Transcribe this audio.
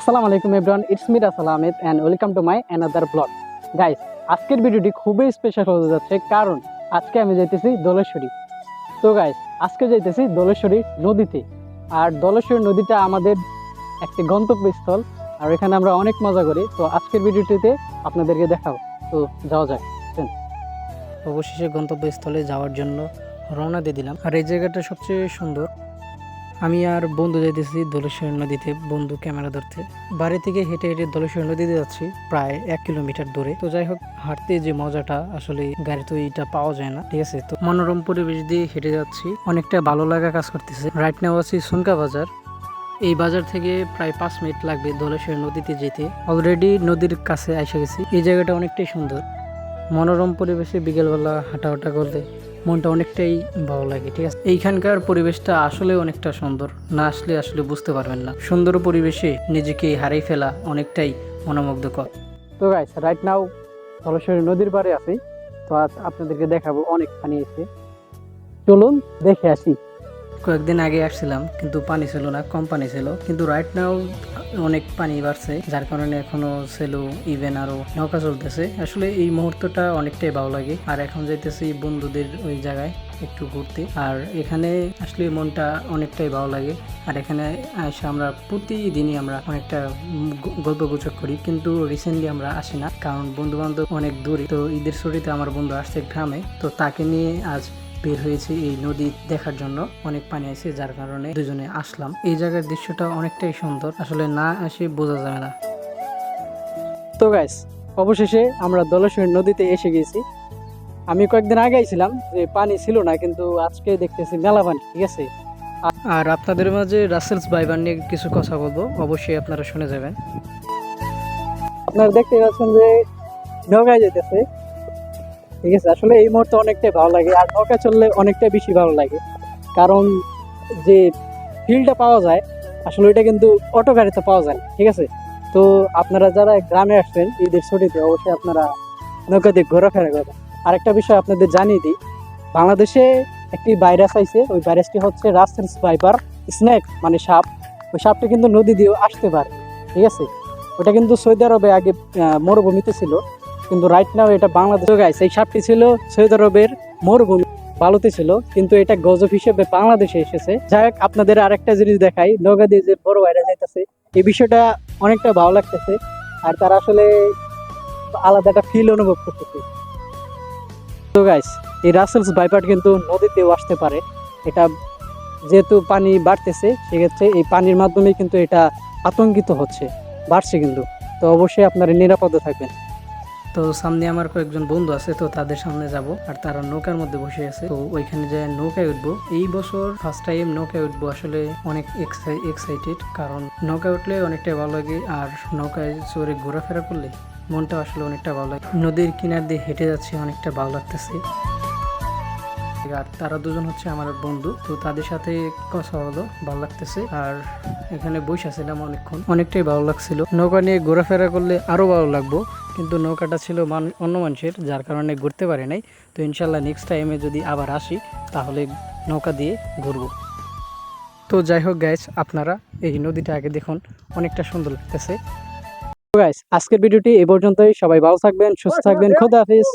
আসসালামু আলাইকুম everyone it's Mir Assalam Ahmed and welcome to my another blog guys আজকের ভিডিওটি খুবই স্পেশাল হতে যাচ্ছে কারণ আজকে আমি যাইতেছি দোলেশ্বরী। তো গাইস আজকে যাইতেছি দোলেশ্বরী নদীতে। আর দোলেশ্বরী নদীটা আমাদের একটি গন্তব্যস্থল আর এখানে আমরা অনেক মজা করি। তো আজকের ভিডিওটিতে আপনাদেরকে দেখাবো। তো যাওয়া যাক অবশেষে গন্তব্যস্থলে যাওয়ার জন্য রওনা দিয়ে দিলাম। আর এই জায়গাটা সবচেয়ে সুন্দর। আমি আর বন্ধু যাইতেছি দোলেশ্বরী নদীতে, বন্ধু ক্যামেরা ধরতে। বাড়ি থেকে হেঁটে হেঁটে দোলেশ্বরী নদীতে যাচ্ছি, প্রায় এক কিলোমিটার দূরে। তো যাই হোক, হাঁটতে যে মজাটা, আসলে গাড়িতে এইটা পাওয়া যায় না, ঠিক আছে? তো মনোরম পরিবেশ দিয়ে হেঁটে যাচ্ছি। অনেকটা ভালো লাগা কাজ করতেছে। রাইট নাও আছি সুনকা বাজার। এই বাজার থেকে প্রায় পাঁচ মিনিট লাগবে দোলেশ্বরী নদীতে যেতে। অলরেডি নদীর কাছে এসে গেছি। এই জায়গাটা অনেকটাই সুন্দর। মনোরম পরিবেশে বিকেলবেলা হাঁটাহাঁটা করলে মনটা অনেকটাই ভালো লাগে, ঠিক আছে? এইখানকার পরিবেশটা আসলে অনেকটা সুন্দর, না আসলে আসলে বুঝতে পারবেন না। সুন্দর পরিবেশে নিজেকে হারিয়ে ফেলা অনেকটাই মনোমুগ্ধকর। তো গাইস রাইট নাও ধলেশ্বরী নদীর পাড়ে আছি, তো আজ আপনাদেরকে দেখাবো অনেক পানি এসে চলুন দেখে আসি। কয়েকদিন আগে আসছিলাম, কিন্তু পানি ছিল না, কম পানি ছিল। কিন্তু রাইট নাও অনেক পানি বাড়ছে, যার কারণে এখনও ছিল ইভেন আরও নৌকা চলতেছে। আসলে এই মুহূর্তটা অনেকটাই ভালো লাগে। আর এখন যাইতেছি বন্ধুদের ওই জায়গায় একটু ঘুরতে। আর এখানে আসলে মনটা অনেকটাই ভালো লাগে। আর এখানে এসে আমরা প্রতিদিনই আমরা অনেকটা গল্প গুজব করি। কিন্তু রিসেন্টলি আমরা আসি না। কারণ বন্ধু বান্ধব অনেক দূরে। তো ঈদের ছুটিতে আমার বন্ধু আসছে গ্রামে। তো তাকে নিয়ে আজ বের হয়েছে এই নদী দেখার জন্য। অনেক পানি আছে, যার কারণে দুজনে আসলাম। এই জায়গার দৃশ্যটা অনেকটাই সুন্দর। আসলে না এসে বোঝা যাবে না। তো গাইস অবশেষে আমরা দলেশ্বরী নদীতে এসে গেছি। আমি কয়েকদিন আগে ছিলাম যে পানি ছিল না, কিন্তু আজকে দেখতেছি মেলা পানি, ঠিক আছে? আর আপনাদের মাঝে রাসেলস বাইবার নিয়ে কিছু কথা বলব। অবশ্যই আপনারা শুনে যাবেন। আপনারা দেখতে পাচ্ছেন যে নৌকায় যেতেছে ঠিক আছে? আসলে এই মুহূর্তে অনেকটাই ভালো লাগে আর নৌকা চললে অনেকটাই বেশি ভালো লাগে। কারণ যে ফিলটা পাওয়া যায়, আসলে ওইটা কিন্তু অটো গাড়িতে পাওয়া যায় ঠিক আছে? তো আপনারা যারা গ্রামে আসবেন ঈদের ছুটিতে, অবশ্যই আপনারা নৌকা দিয়ে ঘোরাফেরা করবেন। আরেকটা বিষয় আপনাদের জানিয়ে দিই, বাংলাদেশে একটি ভাইরাস আইছে, ওই ভাইরাসটি হচ্ছে রাস্টেন্স ভাইপার স্নেক মানে সাপ। ওই সাপটা কিন্তু নদী দিয়েও আসতে পারে, ঠিক আছে? ওটা কিন্তু সৌদি আরবে আগে মরুভূমিতে ছিল। কিন্তু রাইট নাও এটা বাংলাদেশ গাইস এই সাপটি ছিল সৌদি আরবের মরুভূমি, বালুতে ছিল, কিন্তু এটা গজব হিসেবে বাংলাদেশে এসেছে। যাই হোক, আপনাদের আরেকটা জিনিস দেখাই, নৌকা দিয়ে যে বড় ভাইরা যাইতেছে, এই বিষয়টা অনেকটা ভালো লাগতেছে, আর তারা আসলে আলাদা একটা ফিল অনুভব করতেছে। তো গাইস এই রাসেলস বাইপার কিন্তু নদীতেও আসতে পারে। এটা যেহেতু পানি বাড়তেছে, সেক্ষেত্রে এই পানির মাধ্যমে কিন্তু এটা আতঙ্কিত হচ্ছে, বাড়ছে কিন্তু। তো অবশ্যই আপনারা নিরাপদে থাকবেন। তো সামনে আমার কয়েকজন বন্ধু আছে, তো তাদের সামনে যাব আর তারা নৌকার মধ্যে বসে আছে। তো ওইখানে যে নৌকায় উঠবো। এই বছর ফার্স্ট টাইম নৌকায় উঠবো আসলে অনেক এক্সাইটেড কারণ নৌকায় উঠলে অনেকটা ভালো লাগে আর নৌকায় চড়ে ঘোরাফেরা করলে মনটা আসলে অনেকটা ভালো লাগে। নদীর কিনার দিয়ে হেঁটে যাচ্ছে, অনেকটা ভালো লাগতেছে। আর তারা দুজন হচ্ছে আমার বন্ধু তো তাদের সাথে কথা হলো ভালো লাগতেছে। আর এখানে বসেছিলাম অনেকক্ষণ অনেকটাই ভালো লাগছিল। নৌকা নিয়ে ঘোরাফেরা করলে আরও ভালো লাগবো কিন্তু নৌকাটা ছিল অন্য মানুষের যার কারণে ঘুরতে পারে নাই। তো ইনশাল্লাহ নেক্সট টাইমে যদি আবার আসি তাহলে নৌকা দিয়ে ঘুরবো। তো যাই হোক গাইস আপনারা এই নদীটা আগে দেখুন অনেকটা সুন্দর লাগতেছে। গাইস আজকের ভিডিওটি এই পর্যন্তই। সবাই ভালো থাকবেন সুস্থ থাকবেন। খোদা হাফিজ।